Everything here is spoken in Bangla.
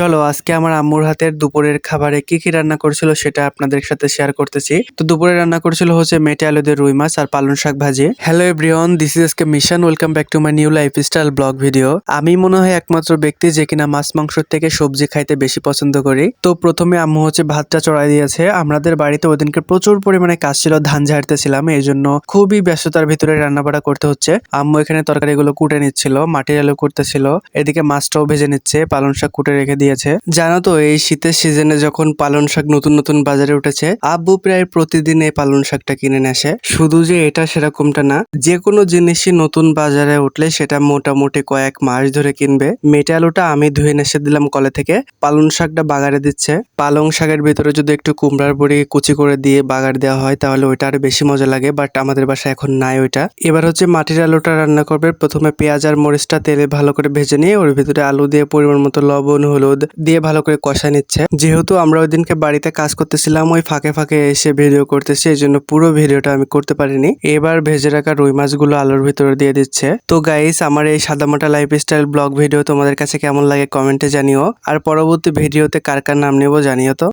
চলো, আজকে আমার আম্মুর হাতের দুপুরের খাবারে কি কি রান্না করেছিল সেটা আপনাদের সাথে শেয়ার করতেছি। তো দুপুরে রান্না করেছিল হচ্ছে মেটে আলুদের রুই মাছ আর পালং শাক ভাজি। Hello everyone this is SK mission welcome back to my new lifestyle blog video আমি মনে হয় একমাত্র ব্যক্তি যে কিনা মাছ মাংস থেকে সবজি খাইতে বেশি পছন্দ করি। তো প্রথমে আম্মু হচ্ছে ভাতটা চড়াই দিয়েছে। আমাদের বাড়িতে ওদিনকে প্রচুর পরিমাণে কাজ ছিল, ধান ঝাড়তেছিলাম। এই জন্য খুবই ব্যস্ততার ভিতরে রান্নাবাড়া করতে হচ্ছে। আম্মু এখানে তরকারিগুলো কুটে নিচ্ছিল, মাটির আলু করতেছিল এদিকে মাছটাও ভেজে নিচ্ছে, পালং শাক কুটে রেখে দিয়েছে। জানো তো, এই শীতের সিজনে যখন পালং শাক নতুন নতুন বাজারে উঠেছে, আব্বু প্রায় প্রতিদিন এই পালং শাকটা কিনে আসে। শুধু যে এটা সেরকমটা না, যে কোনো জিনিসই নতুন বাজারে উঠলে সেটা মোটামুটি কয়েক মাস ধরে কিনবে। মেটে আলুটা আমি ধুয়ে নেসে দিলাম কলে থেকে। পালং শাকটা বাগারে দিচ্ছে। পালং শাকের ভিতরে যদি একটু কুমড়ার বড়ি কুচি করে দিয়ে বাগার দেওয়া হয়, তাহলে ওইটা আরও বেশি মজা লাগে বাট আমাদের বাসায় এখন নাই ওইটা। এবার হচ্ছে মাটির আলুটা রান্না করবে। প্রথমে পেঁয়াজ আর মরিচটা তেলে ভালো করে ভেজে নিয়ে, ওর ভিতরে আলু দিয়ে পরিমাণ মতো লবণ, হলুদ দিয়ে ভালো করে কষা নিচ্ছে। যেহেতু আমরা ওই দিনকে বাড়িতে কাজ করতেছিলাম, ওই ফাঁকে ফাঁকে এসে ভিডিও করতেছি, এই জন্য পুরো ভিডিওটা আমি করতে পারিনি। এবার ভেজে রাখা রুই মাছগুলো আলোর ভিতরে দিয়ে দিচ্ছে। তো গাইস আমার এই সাদামাটা লাইফস্টাইল ব্লগ ভিডিও তোমাদের কাছে কেমন লাগে কমেন্টে জানিও। আর পরবর্তী ভিডিওতে কার কার নাম নেব জানিও তো।